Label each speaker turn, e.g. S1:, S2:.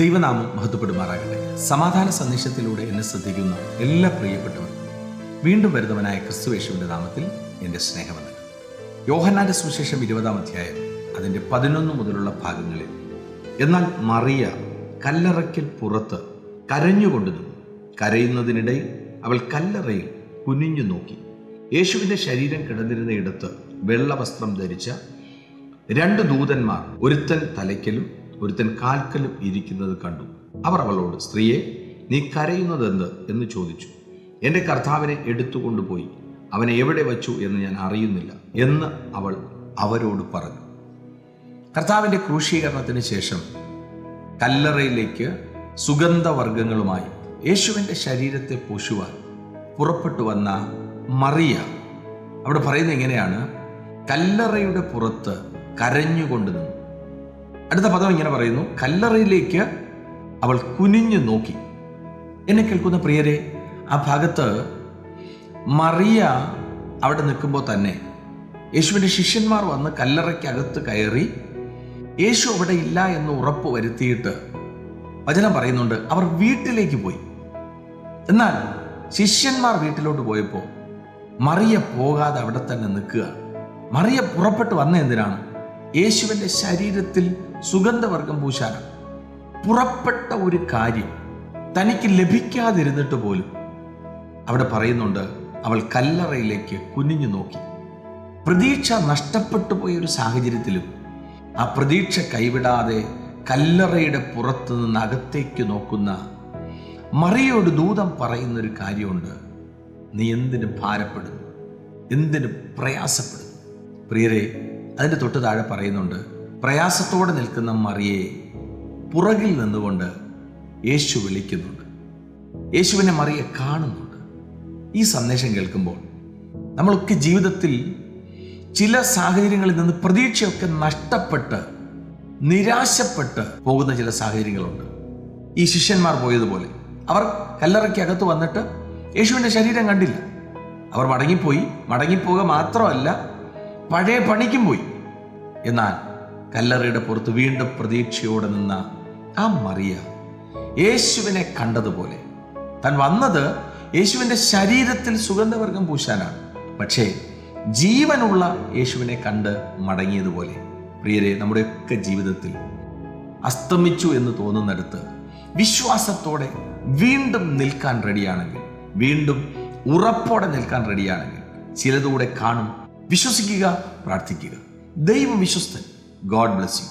S1: ദൈവനാമം മഹത്വപ്പെടുമാറാകട്ടെ. സമാധാന സന്ദേശത്തിലൂടെ എന്നെ ശ്രദ്ധിക്കുന്ന എല്ലാ പ്രിയപ്പെട്ടവർക്കും വീണ്ടും വരുന്നവനായ ക്രിസ്തുവേശുവിന്റെ നാമത്തിൽ എന്റെ സ്നേഹമെന്ന് യോഹന്നാന്റെ സുവിശേഷം ഇരുപതാം അധ്യായം അതിന്റെ പതിനൊന്ന് മുതലുള്ള ഭാഗങ്ങളിൽ എന്നാൽ മറിയ കല്ലറയ്ക്കൽ പുറത്ത് കരഞ്ഞുകൊണ്ട് നിന്നു. കരയുന്നതിനിടയിൽ അവൾ കല്ലറയിൽ കുനിഞ്ഞു നോക്കി. യേശുവിന്റെ ശരീരം കിടന്നിരുന്ന ഇടത്ത് വെള്ള വസ്ത്രം ധരിച്ച രണ്ട് ദൂതന്മാർ ഒരുത്തൻ തലയ്ക്കലും ഒരുത്തൻ കാൽക്കലും ഇരിക്കുന്നത് കണ്ടു. അവർ അവളോട് സ്ത്രീയെ നീ കരയുന്നതെന്ത്? എന്ന് ചോദിച്ചു. എന്റെ കർത്താവിനെ എടുത്തുകൊണ്ടുപോയി. അവനെ എവിടെ വച്ചു എന്ന് ഞാൻ അറിയുന്നില്ല എന്ന് അവൾ അവരോട് പറഞ്ഞു. കർത്താവിന്റെ ക്രൂശീകരണത്തിന് ശേഷം കല്ലറയിലേക്ക് സുഗന്ധവർഗങ്ങളുമായി യേശുവിന്റെ ശരീരത്തെ പൂശുവാൻ പുറപ്പെട്ടു വന്ന മറിയ. അവിടെ പറയുന്നത് എങ്ങനെയാണ്? കല്ലറയുടെ പുറത്ത് കരഞ്ഞുകൊണ്ട് നിന്നു. അടുത്ത പദം ഇങ്ങനെ പറയുന്നു കല്ലറയിലേക്ക് അവൾ കുനിഞ്ഞു നോക്കി. എന്നെ കേൾക്കുന്ന പ്രിയരെ ആ ഭാഗത്ത് മറിയ അവിടെ നിൽക്കുമ്പോൾ തന്നെ യേശുവിന്റെ ശിഷ്യന്മാർ വന്ന് കല്ലറയ്ക്കകത്ത് കയറി യേശു അവിടെ ഇല്ല എന്ന് ഉറപ്പ് വരുത്തിയിട്ട് വചനം പറയുന്നുണ്ട് അവർ വീട്ടിലേക്ക് പോയി. എന്നാൽ ശിഷ്യന്മാർ വീട്ടിലോട്ട് പോയപ്പോൾ മറിയ പോകാതെ അവിടെ തന്നെ നിൽക്കുക. മറിയ പുറപ്പെട്ട് വന്ന എന്തിനാണ്? യേശുവിന്റെ ശരീരത്തിൽ സുഗന്ധവർഗം പൂശാനാണ് പുറപ്പെട്ട ഒരു കാര്യം തനിക്ക് ലഭിക്കാതിരുന്നിട്ട് പോലും അവിടെ പറയുന്നുണ്ട് അവൾ കല്ലറയിലേക്ക് കുനിഞ്ഞു നോക്കി. പ്രതീക്ഷ നഷ്ടപ്പെട്ടു പോയ ഒരു സാഹചര്യത്തിലും ആ പ്രതീക്ഷ കൈവിടാതെ കല്ലറയുടെ പുറത്തു നിന്ന് അകത്തേക്ക് നോക്കുന്ന മറിയോട് ദൂതം പറയുന്ന ഒരു കാര്യമുണ്ട്. നീ എന്തിന് ഭാരപ്പെടുന്നു? എന്തിന് പ്രയാസപ്പെടുന്നു? പ്രിയരെ അതിന്റെ തൊട്ട് താഴെ പറയുന്നുണ്ട് പ്രയാസത്തോടെ നിൽക്കുന്ന മറിയെ പുറകിൽ നിന്നുകൊണ്ട് യേശു വിളിക്കുന്നുണ്ട്. യേശുവിനെ മറിയെ കാണുന്നുണ്ട്. ഈ സന്ദേശം കേൾക്കുമ്പോൾ നമ്മളൊക്കെ ജീവിതത്തിൽ ചില സാഹചര്യങ്ങളിൽ നിന്ന് പ്രതീക്ഷയൊക്കെ നഷ്ടപ്പെട്ട് നിരാശപ്പെട്ട് പോകുന്ന ചില സാഹചര്യങ്ങളുണ്ട്. ഈ ശിഷ്യന്മാർ പോയതുപോലെ അവർ കല്ലറയ്ക്കകത്ത് വന്നിട്ട് യേശുവിന്റെ ശരീരം കണ്ടില്ല. അവർ മടങ്ങിപ്പോയി. മടങ്ങിപ്പോവുക മാത്രമല്ല പഴയ പണിക്കും പോയി. എന്നാൽ കല്ലറയുടെ പുറത്ത് വീണ്ടും പ്രതീക്ഷയോടെ നിന്ന ആ മറിയ യേശുവിനെ കണ്ടതുപോലെ. താൻ വന്നത് യേശുവിന്റെ ശരീരത്തിൽ സുഗന്ധവർഗം പൂശാനാണ്. പക്ഷേ ജീവനുള്ള യേശുവിനെ കണ്ട് മടങ്ങിയതുപോലെ. പ്രിയരെ നമ്മുടെയൊക്കെ ജീവിതത്തിൽ അസ്തമിച്ചു എന്ന് തോന്നുന്നിടത്ത് വിശ്വാസത്തോടെ വീണ്ടും നിൽക്കാൻ റെഡിയാണെങ്കിൽ വീണ്ടും ഉറപ്പോടെ നിൽക്കാൻ റെഡിയാണെങ്കിൽ ചിലതൂടെ കാണും വിശ്വസിക്കുക പ്രാർത്ഥിക്കുക. ദൈവം വിശ്വസ്തൻ ഗോഡ് ബ്ലെസ് യു